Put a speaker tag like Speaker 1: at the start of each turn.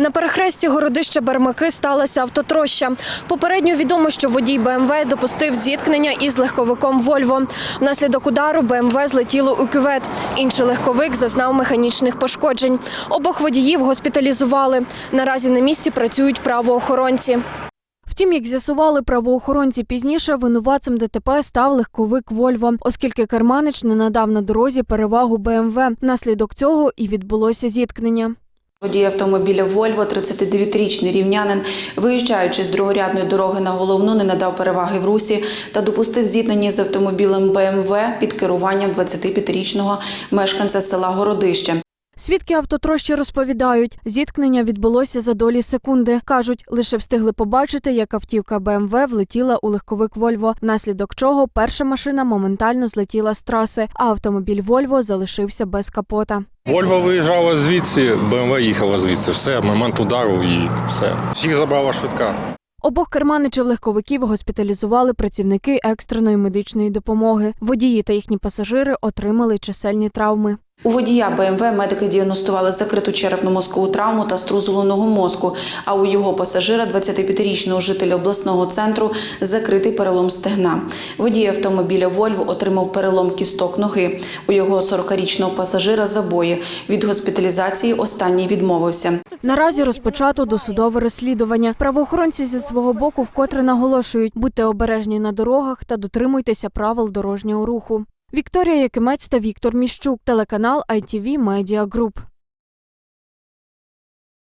Speaker 1: На перехресті городища Бермаки сталася автотроща. Попередньо відомо, що водій БМВ допустив зіткнення із легковиком Вольво. Внаслідок удару БМВ злетіло у кювет. Інший легковик зазнав механічних пошкоджень. Обох водіїв госпіталізували. Наразі на місці працюють правоохоронці. Втім, як з'ясували правоохоронці пізніше, винуватцем ДТП став легковик Вольво, оскільки керманич не надав на дорозі перевагу БМВ. Внаслідок цього і відбулося зіткнення.
Speaker 2: Водій автомобіля Вольво, 39-річний рівнянин, виїжджаючи з другорядної дороги на головну, не надав переваги в русі та допустив зіткнення з автомобілем БМВ під керуванням 25-річного мешканця села Городище.
Speaker 1: Свідки автотрощі розповідають, зіткнення відбулося за долі секунди. Кажуть, лише встигли побачити, як автівка БМВ влетіла у легковик Вольво, внаслідок чого перша машина моментально злетіла з траси, а автомобіль Вольво залишився без капота.
Speaker 3: Вольво виїжджала звідси, БМВ їхала звідси. Все, момент удару і все. Всіх забрала швидка.
Speaker 1: Обох керманичів легковиків госпіталізували працівники екстреної медичної допомоги. Водії та їхні пасажири отримали чисельні травми.
Speaker 2: У водія БМВ медики діагностували закриту черепно-мозкову травму та струс головного мозку, а у його пасажира, 25-річного жителя обласного центру, закритий перелом стегна. Водій автомобіля Вольво отримав перелом кісток ноги. У його 40-річного пасажира забої. Від госпіталізації останній відмовився.
Speaker 1: Наразі розпочато досудове розслідування. Правоохоронці зі свого боку вкотре наголошують, будьте обережні на дорогах та дотримуйтеся правил дорожнього руху. Вікторія Якимець та Віктор Міщук, телеканал ITV Media Group.